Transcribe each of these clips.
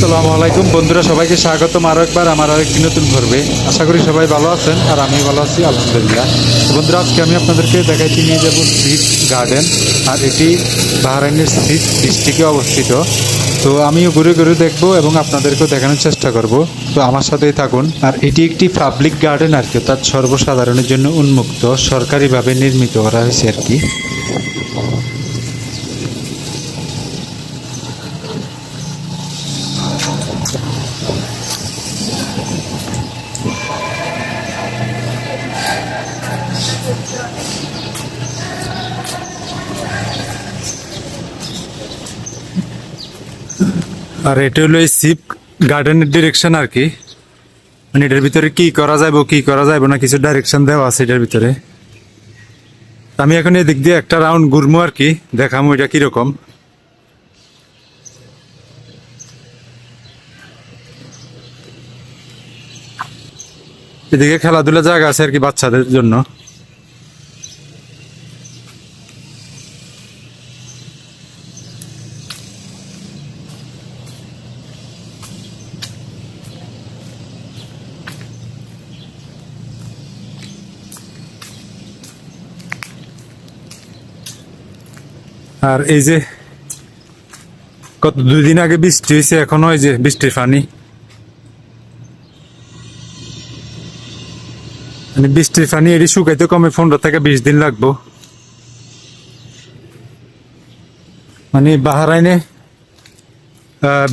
আসসালামু আলাইকুম। বন্ধুরা, সবাইকে স্বাগতম আরও একবার। আমার আরেকটি নতুন পর্বে। আশা করি সবাই ভালো আছেন আর আমি ভালো আছি, আলহামদুলিল্লাহ। বন্ধুরা, আজকে আমি আপনাদেরকে দেখাইতে নিয়ে যাব সিপ গার্ডেন আর এটি বাহরাইনের সিপ ডিস্ট্রিক্টে অবস্থিত। তো আমিও ঘুরে ঘুরে দেখব এবং আপনাদেরকেও দেখানোর চেষ্টা করব। তো আমার সাথেই থাকুন। আর এটি একটি পাবলিক গার্ডেন আর কি, অর্থাৎ সর্বসাধারণের জন্য উন্মুক্ত, সরকারিভাবে নির্মিত করা হয়েছে আর কি। আর এটা হলো এই সিপ গার্ডেনের ডিরেকশন আর কি। মানে এটার ভিতরে কি করা যাবে কি করা যাবে না, কিছু ডাইরেকশন দেওয়া আছে এটার ভিতরে। আমি এখন এদিক দিয়ে একটা রাউন্ড ঘুরবো আর কি, দেখামো এটা কীরকম। এদিকে খেলাধুলা জায়গা আছে আর কি বাচ্চাদের জন্য। আর এই যে কত দুই দিন আগে বৃষ্টি হয়েছে, এখনও এই যে বৃষ্টির পানি। মানে বৃষ্টির পানি এটি শুকাইতে কমে পনেরো থেকে বিশ দিন লাগবো। মানে বাহারাইনে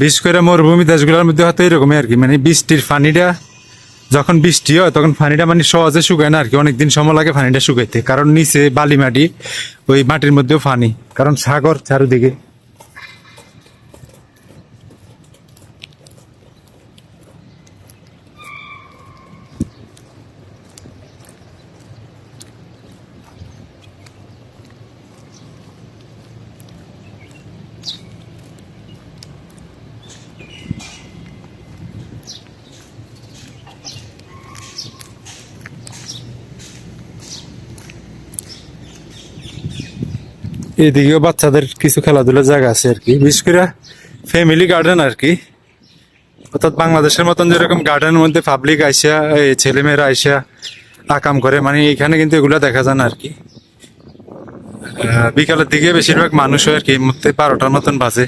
বিশেষ করে মরুভূমি দেশগুলোর মধ্যে হয়তো এরকমই আর কি। মানে বৃষ্টির পানিটা যখন বৃষ্টি হয়, তখন পানিটা মানে সহজে শুকায় না আর কি। অনেকদিন সময় লাগে পানিটা শুকাইতে। কারণ নিচে বালি মাটি ওই মাটির মধ্যেও পানি। কারণ সাগর চারিদিকে। এদিকেও বাচ্চাদের কিছু খেলাধুলার জায়গা আছে আর কি। বিশেষ করে ফ্যামিলি গার্ডেন আর কি। অর্থাৎ বাংলাদেশের মতন যেরকম গার্ডেনের মধ্যে পাবলিক আইসা ছেলেমেয়েরা আইসা আকাম করে মানে এখানে কিন্তু এগুলো দেখা যায় না আর কি। বিকালের দিকে বেশিরভাগ মানুষ হয় আর কি মধ্যে বারোটার মতন বাজে।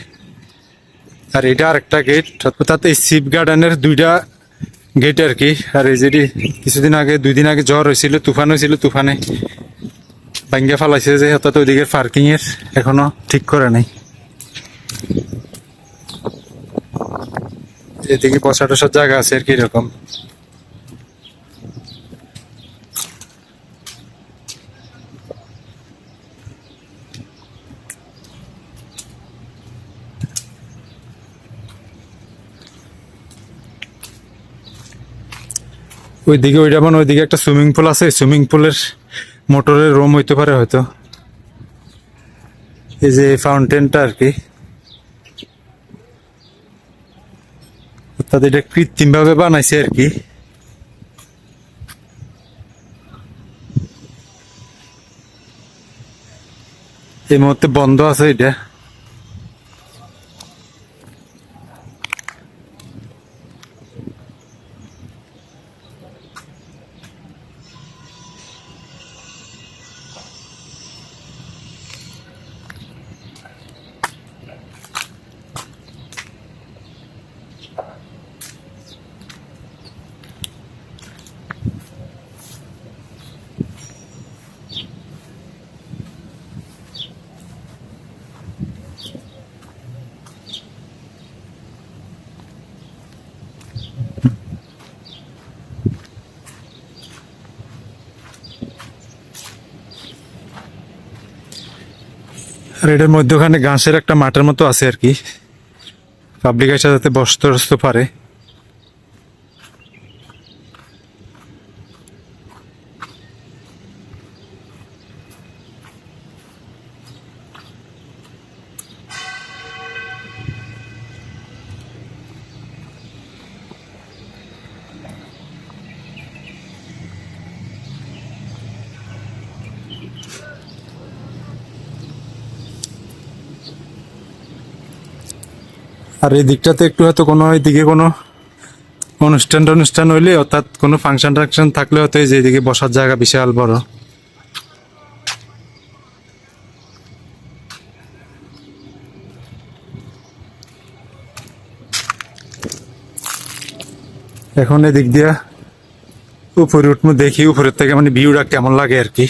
আর এটা আরেকটা গেট অর্থাৎ এই শিব গার্ডেনের দুইটা গেট আর কি। আর এই যেটি কিছুদিন আগে, দুই দিন আগে জ্বর হয়েছিল, তুফান হয়েছিল, তুফানে ভাঙ্গা ফালাইছে যে অর্থাৎ ওইদিকে পার্কিং এর এখনও ঠিক করে নাই। এদিকে বসা টসার জায়গা আছে আর কি এরকম ওইদিকে ওইটা মানে ওইদিকে একটা সুইমিং পুল আছে, সুইমিং পুলের মোটরের রুম হইতে পারে হয়তো। এই যে ফাউন্টেনটা আর কি। অর্থাৎ এটা কৃত্রিম ভাবে বানাইছে আর কি। এই মুহূর্তে বন্ধ আছে এটা। আর এটার মধ্যে ওখানে ঘাসের একটা মাঠের মতো আছে আর কি। পাবলিক এসে যাতে বসতে পারে। আর এই দিকটাতে একটু হয়তো কোনো এদিকে কোনো অনুষ্ঠান টনুষ্ঠান হইলে অর্থাৎ কোনো ফাংশন টাংশন থাকলে হয়তো যে এদিকে বসার জায়গা বিশাল বড়। এখন এদিক দিয়া উপরে উঠবো দেখি, উপরের থেকে মানে ভিউটা কেমন লাগে আর কি।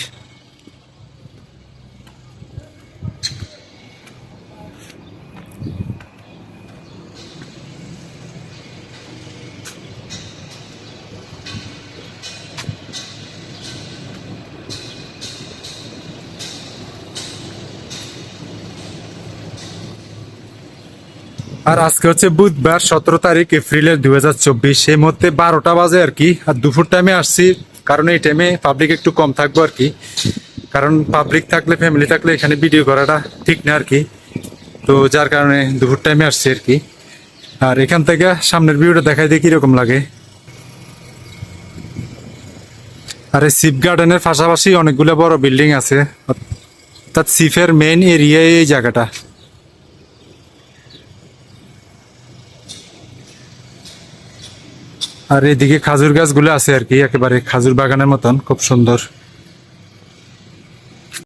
আর আজকে হচ্ছে বুধবার সতেরো তারিখ, এপ্রিলের দুই হাজার চব্বিশ। সেই মধ্যে বারোটা বাজে আর কি, আর দুপুর টাইমে আসছি, কারণ এই টাইমে পাবলিক একটু কম থাকব আর কি। কারণ পাবলিক থাকলে ফ্যামিলি থাকলে এখানে ভিডিও করাটা ঠিক না আর কি। তো যার কারণে দুপুর টাইমে আসছি আর কি। আর এখান থেকে সামনের ভিউটা দেখাই দিয়ে কীরকম লাগে। আর এই সিপ গার্ডেনের পাশাপাশি অনেকগুলো বড় বিল্ডিং আছে। অর্থাৎ সিফের মেইন এরিয়া এই জায়গাটা। আর এদিকে খাজুর গাছগুলো আছে আর কি একেবারে খাজুর বাগানের মতন খুব সুন্দর।